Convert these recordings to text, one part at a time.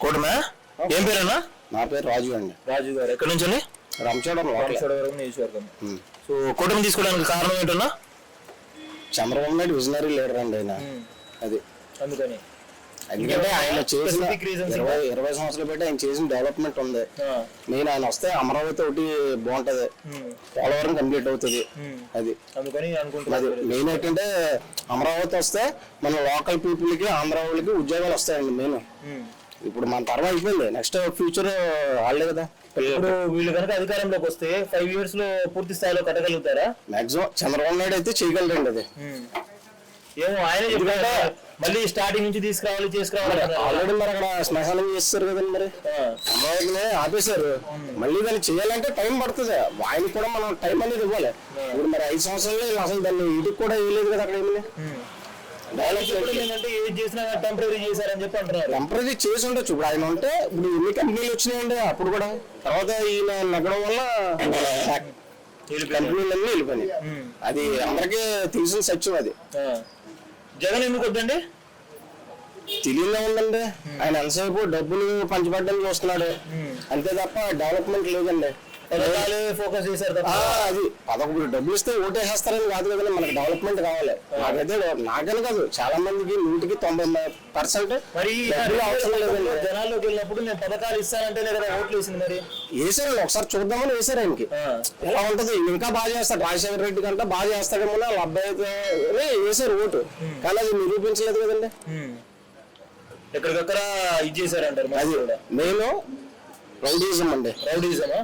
కూటమే? ఏం పేరన్నా? నా పేరు రాజు అండి. రాజు గారు. ఎక్కడి నుంచి అండి? రామచోడవరం నియోజకవర్గం. సో కూటమి తీసుకోవడానికి కారణం ఏంటన్నా? చంద్రబాబు నాయుడు విజనరీ లీడర్ అండి ఆయన. అది. అందుకని. ఎందుకంటే ఆయన చేసిన ఇరవై ఇరవై సంవత్సరాలు బట్టి ఆయన చేసిన డెవలప్మెంట్ ఉంది. మెయిన్ ఆయన వస్తే అమరావతి ఒకటి బాగుంటది. పోలవరం కంప్లీట్ అవుతుంది. అది. అది మెయిన్ ఏంటంటే అమరావతి వస్తే మన లోకల్ పీపుల్కి ఆంధ్ర వాళ్ళకి ఉద్యోగాలు వస్తాయండి మెయిన్. ఇప్పుడు మన తరం అయిపోయింది. నెక్స్ట్ ఫ్యూచర్ వాళ్ళే కదా. ఇప్పుడు వీళ్ళు కనుక అధికారంలోకి వస్తే ఫైవ్ ఇయర్స్లో పూర్తి స్థాయిలో కట్టగలుగుతారా? మాక్సిమం చంద్రబాబు నాయుడు అయితే చేయగలరండి అది. ఉమ్. ఏమో ఆయన చెప్పారు మళ్ళీ స్టార్టింగ్ నుంచి తీసుకురావాలి చేసుకురావాలి అన్నారు. ఆల్రెడీ మరి అక్కడ శ్మశానం చేస్తారు కదండి మరి. అమరావతిని ఆపేశారు. మళ్ళీ దాన్ని చేయాలంటే టైం పడుతుంది. ఆయనకి కూడా మనం టైం అనేది ఇవ్వాలి. ఇప్పుడు మరి ఐదు సంవత్సరాలు అసలు దాన్ని ఇటుకు కూడా వేయలేదు కదా అక్కడ ఏమి. టెంపరీ చేసి ఉండొచ్చు. ఇప్పుడు ఆయన ఉంటే ఇప్పుడు ఎన్ని కంపెనీలు వచ్చినాయండి అప్పుడు కూడా తర్వాత ఈయన నగ్గడం వల్ల కంపెనీలు అన్నీ వెళ్ళిపోయినాయి. ఉమ్. అది అందరికీ తెలిసిన సత్యం అది. జగన్ ఎందుకు వద్దండి? తెలియదే ఉందండి. ఆయన ఎంతసేపు డబ్బులు పంచబడ్డానికి చూస్తున్నాడు. అంతే తప్ప డెవలప్మెంట్ లేదండి. ఫోకస్ చేశారు అది పదకొండు డబ్బులు ఇస్తే ఓటేసేస్తారని కాదు కదండి మనకి డెవలప్మెంట్ కావాలి. నాకైతే నాకని కాదు చాలా మందికి నూటికి తొంభై పర్సెంట్ మరి అవసరం లేదండి. జనాల్లోకి వెళ్ళినప్పుడు నేను పథకాలు ఇస్తానంటేనే కదా ఓట్లు వేసింది మరి. వేసారండి ఒకసారి చూద్దామని వేసారు ఆయనకి. ఎలా ఉంటది? ఇంకా బాగా చేస్తాడు. రాజశేఖర రెడ్డి కంటే బాగా చేస్తాడేమో వాళ్ళ అబ్బాయి వేసారు ఓటు. కానీ అది నిరూపించలేదు కదండి. ఎక్కడికక్కడ ఇది చేశారంటారు అది నేను రౌడీజం అండి. రౌడీజమా?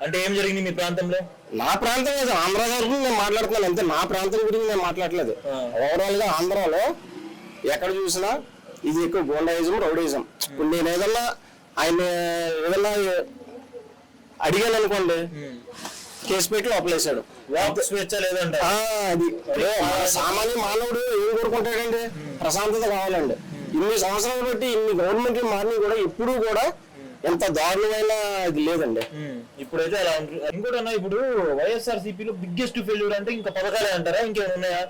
అంటే ఏం జరిగింది మీ ప్రాంతంలో? నా ప్రాంతం కాదు ఆంధ్ర గురించి నేను మాట్లాడుతున్నాను. అంతే నా ప్రాంతం గురించి నేను మాట్లాడలేదు. ఓవరాల్గా ఆంధ్రాలో ఎక్కడ చూసినా ఇది ఎక్కువ గోండాయిజం రౌడీజం. ఇప్పుడు నేను ఏదన్నా ఆయన ఏదన్నా అడిగాను అనుకోండి కేసు పెట్టి లోపలేశాడు. ఆ, అది. అదే, మన సామాన్య మానవుడు ఏం కోరుకుంటాడండి ప్రశాంతత కావాలండి. ఇన్ని సంవత్సరాలు బట్టి ఇన్ని గవర్నమెంట్లు మారినవి కూడా ఎప్పుడూ కూడా ఎంత దారుణమైన ఇది లేదండి. ఇప్పుడైతే అలా ఉంటుంది ఇంకోటి అన్న ఇప్పుడు వైఎస్ఆర్ సిపిలో బిగ్గెస్ట్ ఫెయిల్యూర్ అంటే ఇంకా పథకాలే అంటారా? ఇంకేమైనా ఉన్నాయా?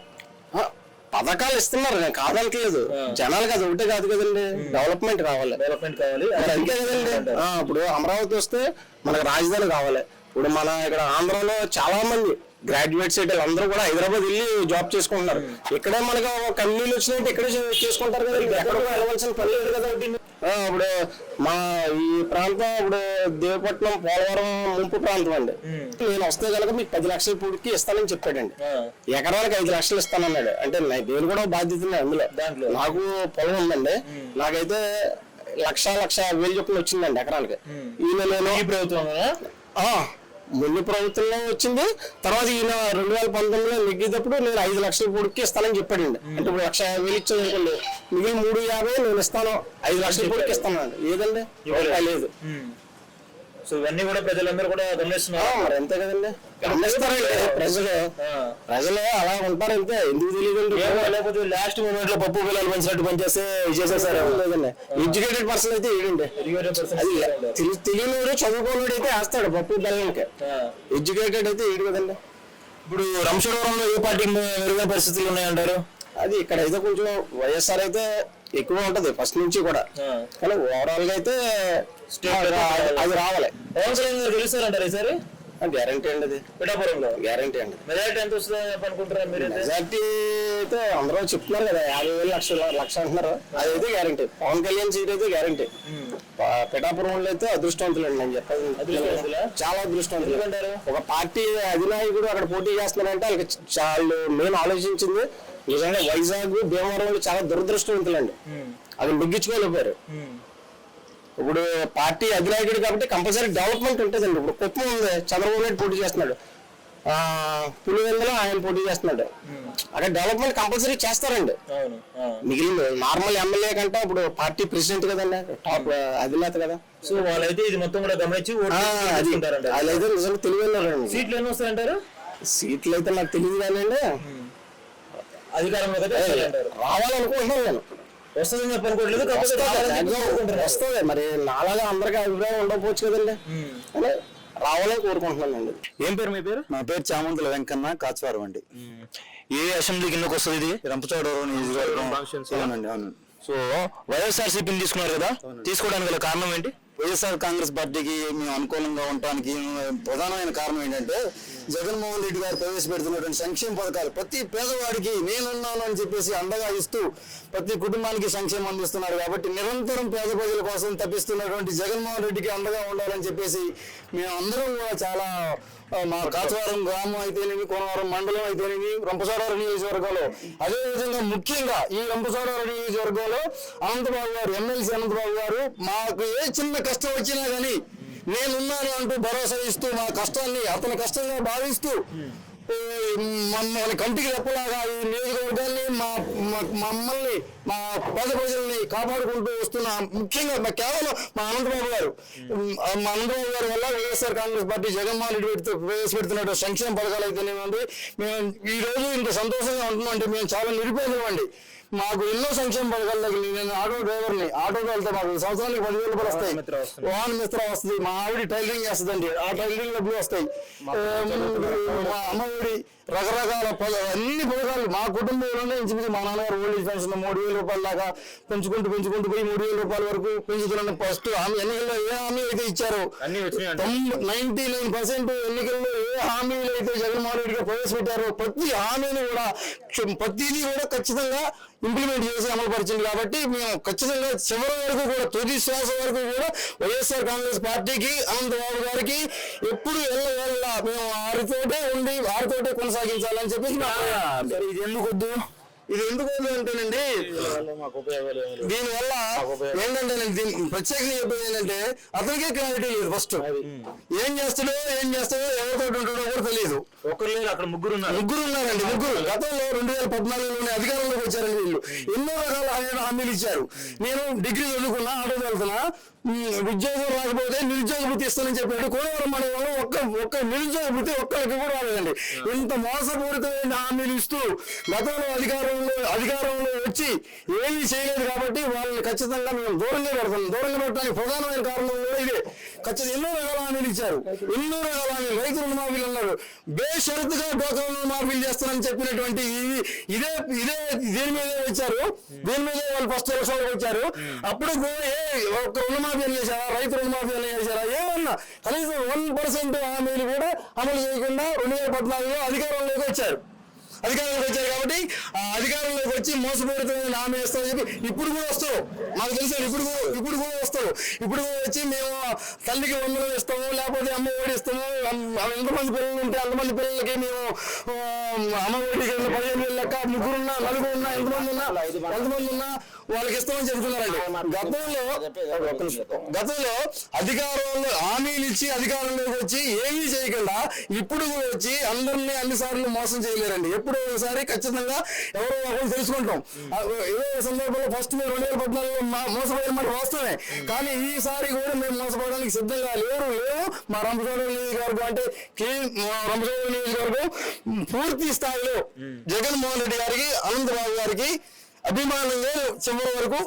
పథకాలు ఇస్తున్నారు నేను కాదనట్లేదు జనాలకు అది ఒకటే కాదు కదండి. డెవలప్మెంట్ కావాలి. డెవలప్మెంట్ కావాలి. అంతే కదండి. ఇప్పుడు అమరావతి వస్తే మనకు రాజధాని కావాలి. ఇప్పుడు మన ఇక్కడ ఆంధ్రాలో చాలా మంది గ్రాడ్యుయేట్ సైట్ అందరూ కూడా హైదరాబాద్ వెళ్ళి జాబ్ చేసుకుంటున్నారు. ఇక్కడే మనకు కంపెనీలు వచ్చినట్టు ఇక్కడే చేసుకుంటారు కదా. ఎక్కడ కూడా వెళ్ళవలసిన పని లేదు కదా. ఇప్పుడు మా ఈ ప్రాంతం ఇప్పుడు దేవపట్నం పోలవరం ముంపు ప్రాంతం అండి. నేను వస్తే కనుక మీకు పది లక్షల పూడికి ఇస్తానని చెప్పాడండి. ఎకరానికి ఐదు లక్షలు ఇస్తానన్నాడు. అంటే నా- నేను కూడా బాధ్యతనే అందులో. నాకు పొలం ఉందండి. నాకైతే లక్ష లక్ష వేలు చొప్పున వచ్చిందండి ఎకరానికి. ఈయన నేను ప్రభుత్వం ముందు ప్రభుత్వంలో వచ్చింది తర్వాత ఈయన రెండు వేల పంతొమ్మిదిలో నెగ్గేటప్పుడు నేను ఐదు లక్షల పొడికి ఇస్తానని చెప్పాడండి అంటే ఇప్పుడు లక్ష వేలు ఇచ్చాను అనుకోండి మిగిలిన మూడు యాభై నేను ఇస్తాను ఐదు లక్షల పొడికి ఇస్తాను ఏదండి? లేదు. సో ఇవన్నీ కూడా ప్రజలందరూ కూడా గమనిస్తున్నారు. మరి అంతే కదండి. ప్రజలు. ప్రజలు. అలా ఉంటారు అంతే ఎందుకు తెలియదండి ఏమో లేకపోతే లాస్ట్ మూమెంట్లో పప్పు పిల్లలు పంచినట్టు పనిచేస్తే చేసేసారు ఎడ్యుకేటెడ్ పర్సన్ అయితే ఏడండి. అది తెలి- తెలియనివాడు చదువుకోనివాడు అయితే వేస్తాడు పప్పు బెల్లంకి ఎడ్యుకేటెడ్ అయితే ఏడు కదండి. ఇప్పుడు రంశవరంలో ఏ పార్టీ మెరుగైన పరిస్థితులు ఉన్నాయంటారు? అది ఇక్కడ అయితే కొంచెం వైఎస్ఆర్ అయితే ఎక్కువ ఉంటది ఫస్ట్ నుంచి కూడా. కానీ ఓవరాల్గా అయితే అది- అది రావాలి. పవన్ కళ్యాణ్ గారు గెలుస్తారంటారు ఈసారి? గ్యారంటీ అండి అది. పిఠాపురంలో? గ్యారంటీ అండి. మెజారిటీ ఎంత వస్తుందని చెప్పి అనుకుంటారు మెజార్టీ అయితే అందరూ చెప్తున్నారు కదా యాభై వేలు లక్ష లక్ష అంటున్నారు. అదైతే గ్యారంటీ పవన్ కళ్యాణ్ సీట్ అయితే గ్యారంటీ పిఠాపురంలో అయితే అదృష్టవంతులండి నేను చెప్పాలి? చాలా అదృష్టవంతులు. ఒక పార్టీ అధినాయకుడు అక్కడ పోటీ చేస్తున్నారంటే వాళ్ళకి చాలా నేను ఆలోచించింది నిజంగా వైజాగ్ భీమవరం చాలా దురదృష్టవంతులండి. అది ముగ్గించుకోలేకపోయారు ఇప్పుడు పార్టీ అధినాయకుడు కాబట్టి కంపల్సరీ డెవలప్మెంట్ ఉంటుందండి. ఇప్పుడు కుప్పం ఉంది చంద్రబాబు నాయుడు పోటీ చేస్తున్నాడు. ఆ పులివెందులో ఆయన పోటీ చేస్తున్నాడు. అక్కడ డెవలప్మెంట్ కంపల్సరీ చేస్తారండి. మిగిలిన నార్మల్ ఎమ్మెల్యే కంటే ఇప్పుడు పార్టీ ప్రెసిడెంట్ కదండి టాప్ అధినేత కదా. సో వాళ్ళైతే ఇది మొత్తం కూడా గమనించి అదైతే నిజంగా తెలియదు సీట్లు ఎన్ని వస్తాయంటారు? సీట్లు అయితే నాకు తెలియదు కానీ అయితే వస్తాయంటారు. రావాలనుకుంటున్నాను నేను. వస్తుందని చెప్పి అనుకోవట్లేదు కాకపోతే వస్తుంది, మరి నాలాగా అందరికీ అభిప్రాయం ఉండకపోవచ్చు కదండి. కానీ రావాలని కోరుకుంటున్నానండి ఏం పేరు మీ పేరు? నా పేరు చామంతుల వెంకన్న కాచువారం అండి. ఏ అసెంబ్లీ కిందకు వస్తుంది ఇది? రంపచోడవరం. అవునండి అవును. సో వైఎస్ఆర్సీపీని తీసుకున్నారు కదా తీసుకోవడానికి గల కారణం ఏంటి? వైఎస్ఆర్ కాంగ్రెస్ పార్టీకి మేము అనుకూలంగా ఉండటానికి ప్రధానమైన కారణం ఏంటంటే జగన్మోహన్ రెడ్డి గారు ప్రవేశపెడుతున్నటువంటి సంక్షేమ పథకాలు ప్రతి పేదవాడికి నేనున్నాను అని చెప్పేసి అండగా ఇస్తూ ప్రతి కుటుంబానికి సంక్షేమం అందిస్తున్నారు కాబట్టి నిరంతరం పేద ప్రజల కోసం తప్పిస్తున్నటువంటి జగన్మోహన్ రెడ్డికి అండగా ఉండాలని చెప్పేసి మేము అందరం కూడా చాలా మా కాచవరం గ్రామం అయితేనేమి కోనవరం మండలం అయితేనేమి రంపచోడవరం నియోజకవర్గంలో అదే విధంగా ముఖ్యంగా ఈ రంపచోడవరం నియోజకవర్గంలో అనంతబాబు గారు ఎమ్మెల్సీ అనంతబాబు గారు మాకు ఏ చిన్న కష్టం వచ్చినా కానీ నేనున్నాను అంటూ భరోసా ఇస్తూ మా కష్టాన్ని అతని కష్టంగా భావిస్తూ ఏ, మమ్మల్ని కంటికి రెప్పలాగా ఈ నియోజకవర్గాన్ని మా- మమ్మల్ని మా పేద ప్రజల్ని కాపాడుకుంటూ వస్తున్న. ముఖ్యంగా మా కేవలం మా అనంతబాబు గారు. మా అనంతబాబు గారి వల్ల YSR Congress party Jaganmohan Reddy పెడుతూ ప్రవేశపెడుతున్న సంక్షేమ పథకాలు అయితేనేమండి మేము ఈ రోజు ఇంత సంతోషంగా ఉంటున్నాం అంటే మేము చాలా నిరుపేదమండి. మాకు ఎన్నో సంక్షేమ పథకాలు తగిలి నేను ఆటో డ్రైవర్ని ఆటో వెళ్తే మాకు సంవత్సరానికి పదివేలు రూపాయలు వస్తాయి. వాహన మిత్ర వస్తుంది. మా ఆవిడ టైలరింగ్ చేస్తుందండి. ఆ టైలరింగ్ డబ్బులు వస్తాయి. మా అమ్మఒడి రకరకాల పద అన్ని పథకాలు మా కుటుంబంలోనే ఇంచుమించు మా నాన్నగారు ఓల్డ్ ఏజ్ పెన్షన్ మూడు వేల రూపాయల దాకా పెంచుకుంటూ పెంచుకుంటూ పోయి మూడు వేల రూపాయల వరకు పెంచుతున్నాను. ఫస్ట్ హామీ ఎన్నికల్లో ఏ హామీ అయితే ఇచ్చారో నైన్టీ నైన్ పర్సెంట్ ఎన్నికల్లో ఏ హామీలు అయితే జగన్మోహన్ రెడ్డి గారు ప్రవేశపెట్టారో ప్రతి హామీని కూడా ప్రతిదీ కూడా ఖచ్చితంగా ఇంప్లిమెంట్ చేసి అమలు పరిచింది కాబట్టి మేము ఖచ్చితంగా చివరి వరకు కూడా తుది శ్వాస వరకు కూడా వైఎస్ఆర్ కాంగ్రెస్ పార్టీకి అనంతబాబు గారికి ఎప్పుడు వెళ్ళ మేము వారితోటే ఉండి వారితోటే కొనసాగించాలని సరే ఇది ఎందుకు వద్దు ఇది ఎందుకు ఉంది అంటేనండి. దీనివల్ల ఏంటంటే ప్రత్యేకంగా చెప్పేది ఏంటంటే అతనికే క్లారిటీ లేదు ఫస్ట్ ఏం చేస్తాడో ఏం చేస్తాడో ఎవరితో ఉంటాడో కూడా తెలియదు. ఒక్కరు లేరు అక్కడ ముగ్గురు ఉన్నారు. ముగ్గురు ఉన్నారండి ముగ్గురు. గతంలో రెండు వేల పద్నాలుగులోనే అధికారంలోకి వచ్చారండి వీళ్ళు. ఎన్నో రకాల హామీ- హామీలు ఇచ్చారు. నేను డిగ్రీ చదువుకున్నా ఆటో వెళ్తున్నా ఉద్యోగం రాకపోతే నిరుద్యోగ వృత్తి ఇస్తానని చెప్పాడు. కోనవరం మండలంలో ఒక్క ఒక్క నిరుద్యోగ వృత్తి ఒక్కరికి కూడా రాలేదండి. ఇంత మోసపూరితమైన హామీలు ఇస్తూ గతంలో అధికారంలో అధికారంలో వచ్చి ఏమీ చేయలేదు కాబట్టి వాళ్ళని ఖచ్చితంగా మేము దూరంగా పెడతాం. దూరంగా పెట్టడానికి ప్రధానమైన కారణం కూడా ఇదే. ఖచ్చితంగా ఎన్నో రకాల హామీలు ఇచ్చారు. ఎన్నో రకాల హామీలు. రైతు రుణమాఫీలు అన్నారు. బేషరతుగా డోకా రుణమాఫీలు చేస్తానని చెప్పినటువంటి ఇది ఇదే ఇదే దీని మీదే వచ్చారు? దీని మీద వాళ్ళు ఫస్ట్ ఎలక్షన్లకు వచ్చారు? అప్పుడు కూడా ఏ ఒక్క రుణమాఫీ చేశారా? రైతు రుణమాఫీ చేశారా? ఏమన్నా కనీసం వన్ పర్సెంట్ హామీలు కూడా అమలు చేయకుండా రెండు వేల పద్నాలుగులో అధికారంలోకి వచ్చారు. అధికారంలోకి వచ్చారు కాబట్టి ఆ అధికారంలోకి వచ్చి మోసపూరితమైన హామీ ఇస్తామని చెప్పి ఇప్పుడు కూడా వస్తారు. మాకు తెలుసు ఇప్పుడు ఇప్పుడు కూడా వస్తారు. ఇప్పుడు కూడా వచ్చి మేము తల్లికి వందలు ఇస్తాము లేకపోతే అమ్మ ఒడి ఇస్తాము. ఎంతమంది పిల్లలు ఉంటే అంతమంది పిల్లలకి మేము అమ్మ ఒడి కింద పదిహేను వేలు లెక్క ముగ్గురున్నా నలుగురు ఉన్నా ఎంతమంది ఉన్నా ఎంతమంది ఉన్నా వాళ్ళకి ఇస్తామని చెబుతున్నారండి గతంలో. గతంలో అధికారంలో హామీలు ఇచ్చి అధికారంలోకి వచ్చి ఏమీ చేయకుండా ఇప్పుడు వచ్చి అందరినీ అన్ని సార్లు మోసం చేయలేరండి. ఎప్పుడో ఒకసారి ఖచ్చితంగా ఎవరో ఒకరు తెలుసుకుంటాం. ఏదో సందర్భంలో ఫస్ట్ మేము రెండు వేల పద్నాలుగులో మా- మోసపోయిన మాట వాస్తవమే. కానీ ఈసారి కూడా మేము మోసపోవడానికి సిద్ధంగా లేరు లేవు. మా రంపచోడవరం నియోజకవర్గం అంటే రంపచోడవరం నియోజకవర్గం పూర్తి స్థాయిలో జగన్మోహన్ రెడ్డి గారికి అనంతబాబు గారికి అభిమానంగా చివరి వరకు